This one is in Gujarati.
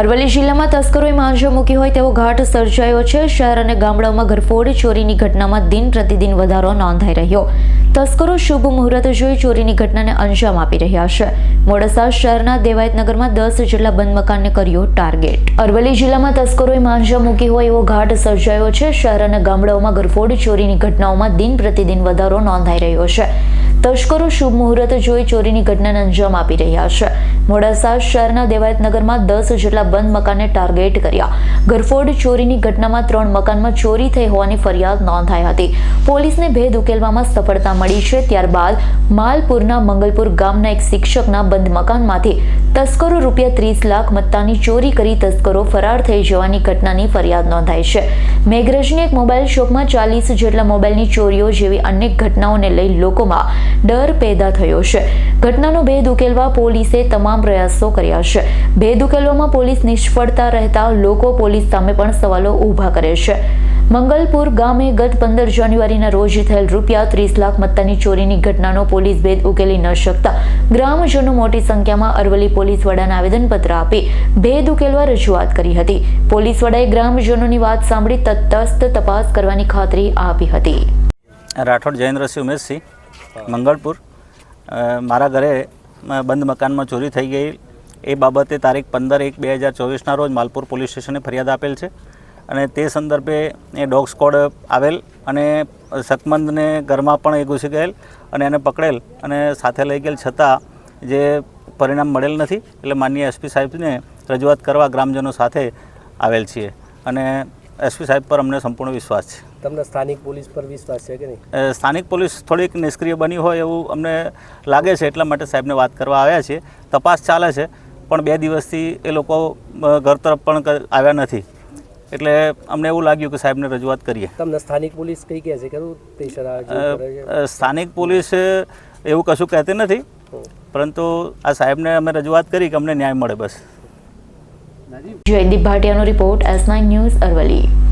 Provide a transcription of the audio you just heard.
અરવલ્લી જિલ્લામાં તસ્કરોએ માંજો મૂકી હોય તેવો ઘાટ સર્જાયો છે. શહેર અને ગામડાઓમાં ઘરફોડ, ચોરીની ઘટનામાં દિન પ્રતિદિન વધારો નોંધાઈ રહ્યો. તસ્કરો શુભ મુહૂર્ત જોઈ ચોરીની ઘટનાને અંજામ આપી રહ્યા છે. મોડાસા શહેરના દેવાયતનગરમાં દસ જેટલા બંધ મકાનને કર્યો ટાર્ગેટ. અરવલ્લી જિલ્લામાં તસ્કરોએ માંજા મૂકી હોય એવો ઘાટ સર્જાયો છે. શહેર અને ગામડાઓમાં ઘરફોડ, ચોરીની ઘટનાઓમાં દિન પ્રતિદિન વધારો નોંધાઈ રહ્યો છે. તસ્કરો શુભ મુહૂર્ત જોઈ ચોરીની ઘટનાને અંજામ આપી રહ્યા છે. મોડાસા શહેરના દેવાયતનગરમાં દસ જેટલા બંધ મકાનને ટાર્ગેટ કર્યા. ગરફોડ ચોરીની ઘટનામાં ત્રણ મકાનમાં ચોરી થઈ હોવાની ફરિયાદ નોંધાઈ હતી. પોલીસને ભેદ ઉકેલવામાં સફળતા મળી છે. ત્યારબાદ માલપુરના મંગલપુર ગામના એક શિક્ષકના બંધ મકાનમાંથી તસ્કરો રૂપિયા ત્રીસ લાખ મત્તાની ચોરી કરી તસ્કરો ફરાર થઈ જવાની ઘટનાની ફરિયાદ નોંધાઈ છે. મેઘરજની એક મોબાઈલ શોપમાં ચાલીસ જેટલા મોબાઈલની ચોરીઓ જેવી અનેક ઘટનાઓને લઈ લોકોમાં ડર પેદા થયો છે. ઘટનાનો ભેદ ઉકેલવા પોલીસે તમામ પ્રયાસો કર્યા છે. ભેદ ઉકેલવામાં પોલીસ નિષ્ફળતા રહેતા લોકો પોલીસ સામે પણ સવાલો ઊભા કરે છે. મંગલપુર ગામે ગત પંદર જાન્યુઆરીના રોજ થયેલ રૂપિયા ત્રીસ લાખ મત્તાની ચોરીની ઘટનાનો પોલીસ ભેદ ઉકેલી ન શકતા ગ્રામજનો મોટી સંખ્યામાં અરવલ્લી પોલીસ વડાને આવેદનપત્ર આપી ભેદ ઉકેલવા રજૂઆત કરી હતી. પોલીસ વડાએ ગ્રામજનોની વાત સાંભળી તટસ્થ તપાસ કરવાની ખાતરી આપી હતી. રાઠોડ જયેન્દ્રસિંહ ઉમેશસિંહ મંગળપુર. મારા ઘરે બંધ મકાનમાં ચોરી થઈ ગઈ. એ બાબતે તારીખ પંદર એક બે હજાર ચોવીસના રોજ માલપુર પોલીસ સ્ટેશને ફરિયાદ આપેલ છે. અને તે સંદર્ભે એ ડોગ સ્કોડ આવેલ અને શકમંદને ઘરમાં પણ એ ઘૂસી ગયેલ અને એને પકડેલ અને સાથે લઈ ગયેલ છતાં જે પરિણામ મળેલ નથી, એટલે માનનીય એસપી સાહેબને રજૂઆત કરવા ગ્રામજનો સાથે આવેલ છીએ. અને એસપી સાહેબ પર અમને સંપૂર્ણ વિશ્વાસ છે. તમને સ્થાનિક પોલીસ પર વિશ્વાસ છે કે નહીં? સ્થાનિક પોલીસ થોડીક નિષ્ક્રિય બની હોય એવું અમને લાગે છે એટલા માટે સાહેબને વાત કરવા આવ્યા છીએ તપાસ ચાલે છે પણ બે દિવસથી એ લોકો ઘર તરફ પણ આવ્યા નથી. એટલે અમને એવું લાગ્યું કે સાહેબને રજૂઆત કરીએ. તમને સ્થાનિક પોલીસ કઈ કહે છે? ખરું? છે? સ્થાનિક પોલીસ એવું કશું કહેતી નથી. પરંતુ આ સાહેબને અમે રજૂઆત કરી કે અમને ન્યાય મળે બસ. Jaydeep ભાટિયાનો report S nine news Aravalli.